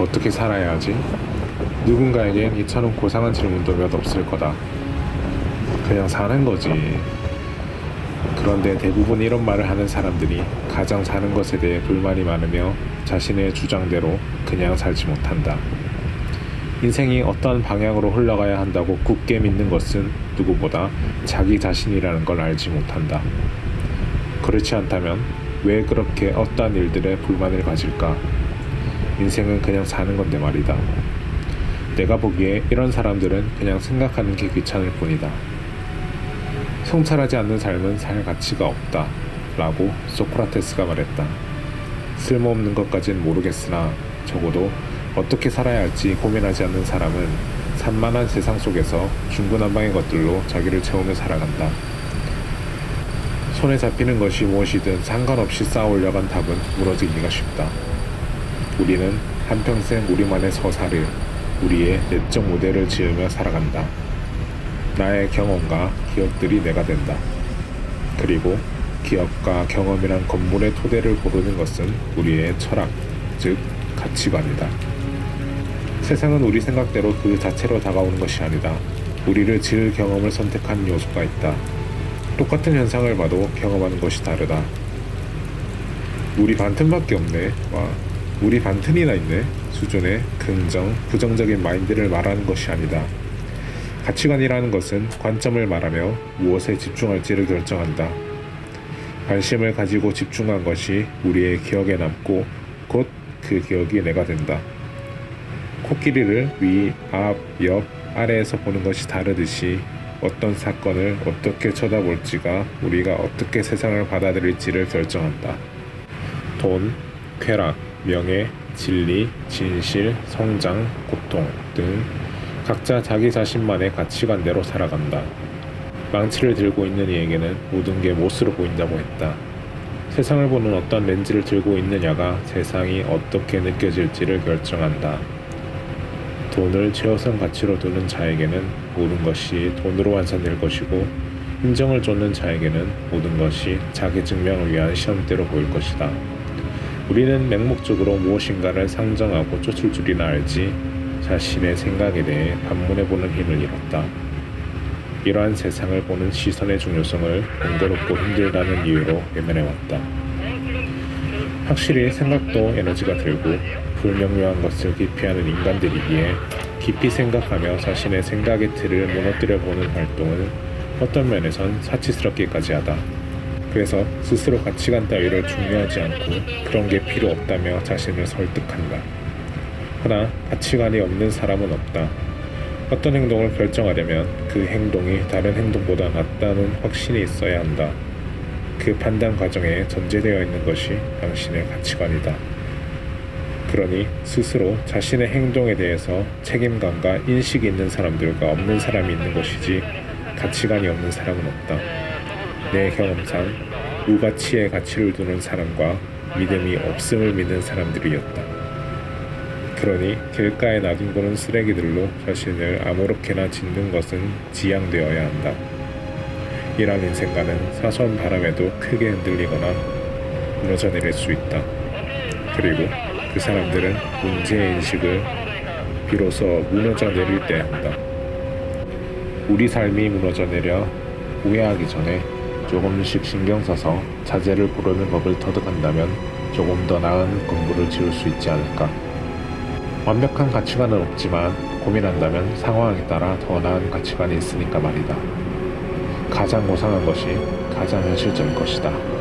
어떻게 살아야 하지? 누군가에겐 이처럼 고상한 질문도 몇 없을 거다. 그냥 사는 거지. 그런데 대부분 이런 말을 하는 사람들이 가장 사는 것에 대해 불만이 많으며 자신의 주장대로 그냥 살지 못한다. 인생이 어떤 방향으로 흘러가야 한다고 굳게 믿는 것은 누구보다 자기 자신이라는 걸 알지 못한다. 그렇지 않다면 왜 그렇게 어떠한 일들에 불만을 가질까? 인생은 그냥 사는 건데 말이다. 내가 보기에 이런 사람들은 그냥 생각하는 게 귀찮을 뿐이다. 성찰하지 않는 삶은 살 가치가 없다. 라고 소크라테스가 말했다. 쓸모없는 것까진 모르겠으나 적어도 어떻게 살아야 할지 고민하지 않는 사람은 산만한 세상 속에서 중구난방의 것들로 자기를 채우며 살아간다. 손에 잡히는 것이 무엇이든 상관없이 쌓아 올려간 답은 무너지기가 쉽다. 우리는 한평생 우리만의 서사를, 우리의 내적 모델을 지으며 살아간다. 나의 경험과 기억들이 내가 된다. 그리고 기억과 경험이란 건물의 토대를 고르는 것은 우리의 철학, 즉 가치관이다. 세상은 우리 생각대로 그 자체로 다가오는 것이 아니다. 우리를 지을 경험을 선택한 요소가 있다. 똑같은 현상을 봐도 경험하는 것이 다르다. 우리 반틈밖에 없네. 와, 우리 반틈이나 있네. 수준의 긍정, 부정적인 마인드를 말하는 것이 아니다. 가치관이라는 것은 관점을 말하며 무엇에 집중할지를 결정한다. 관심을 가지고 집중한 것이 우리의 기억에 남고 곧 그 기억이 내가 된다. 코끼리를 위, 앞, 옆, 아래에서 보는 것이 다르듯이 어떤 사건을 어떻게 쳐다볼지가 우리가 어떻게 세상을 받아들일지를 결정한다. 돈, 쾌락, 명예, 진리, 진실, 성장, 고통 등 각자 자기 자신만의 가치관대로 살아간다. 망치를 들고 있는 이에게는 모든 게 못으로 보인다고 했다. 세상을 보는 어떤 렌즈를 들고 있느냐가 세상이 어떻게 느껴질지를 결정한다. 돈을 최우선 가치로 두는 자에게는 모든 것이 돈으로 환산될 것이고 인정을 쫓는 자에게는 모든 것이 자기 증명을 위한 시험대로 보일 것이다. 우리는 맹목적으로 무엇인가를 상정하고 쫓을 줄이나 알지 자신의 생각에 대해 반문해보는 힘을 잃었다. 이러한 세상을 보는 시선의 중요성을 번거롭고 힘들다는 이유로 외면해왔다. 확실히 생각도 에너지가 들고 불명료한 것을 기피하는 인간들이기에 깊이 생각하며 자신의 생각의 틀을 무너뜨려 보는 활동은 어떤 면에선 사치스럽기까지 하다. 그래서 스스로 가치관 따위를 중요하지 않고 그런 게 필요 없다며 자신을 설득한다. 그러나 가치관이 없는 사람은 없다. 어떤 행동을 결정하려면 그 행동이 다른 행동보다 낫다는 확신이 있어야 한다. 그 판단 과정에 전제되어 있는 것이 당신의 가치관이다. 그러니 스스로 자신의 행동에 대해서 책임감과 인식이 있는 사람들과 없는 사람이 있는 것이지 가치관이 없는 사람은 없다. 내 경험상 무가치의 가치를 두는 사람과 믿음이 없음을 믿는 사람들이었다. 그러니 길가에 놔둔 쓰레기들로 자신을 아무렇게나 짓는 것은 지양되어야 한다. 이런 인생과는 사소한 바람에도 크게 흔들리거나 무너져 내릴 수 있다. 그리고 그 사람들은 문제의 인식을 비로소 무너져 내릴 때 한다. 우리 삶이 무너져 내려 후회하기 전에 조금씩 신경 써서 자제를 부르는 법을 터득한다면 조금 더 나은 건물을 지을 수 있지 않을까. 완벽한 가치관은 없지만 고민한다면 상황에 따라 더 나은 가치관이 있으니까 말이다. 가장 고상한 것이 가장 현실적인 것이다.